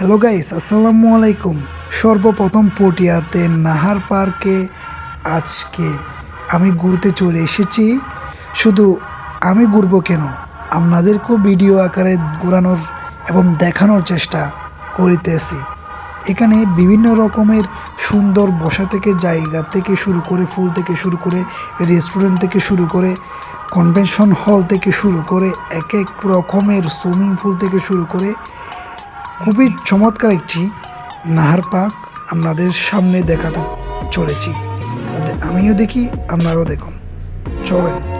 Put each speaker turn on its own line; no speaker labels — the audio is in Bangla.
হ্যালো গাইস আসসালামু আলাইকুম সর্বপ্রথম পটিয়াতে নাহার পার্কে আজকে আমি ঘুরতে চলে এসেছি। শুধু আমি ঘুরবো কেন? আপনাদেরকেও ভিডিও আকারে ঘোরানোর এবং দেখানোর চেষ্টা করিতেছি এখানে বিভিন্ন রকমের সুন্দর বসা থেকে জায়গা থেকে শুরু করে, ফুল থেকে শুরু করে রেস্টুরেন্ট থেকে শুরু করে কনভেনশন হল থেকে শুরু করে, এক এক রকমের সুইমিং পুল থেকে শুরু করে খুবই চমৎকার একটি নাহার পাক আপনাদের সামনে দেখাতে চলেছি। আমিও দেখি আপনারাও দেখুন। চলেন।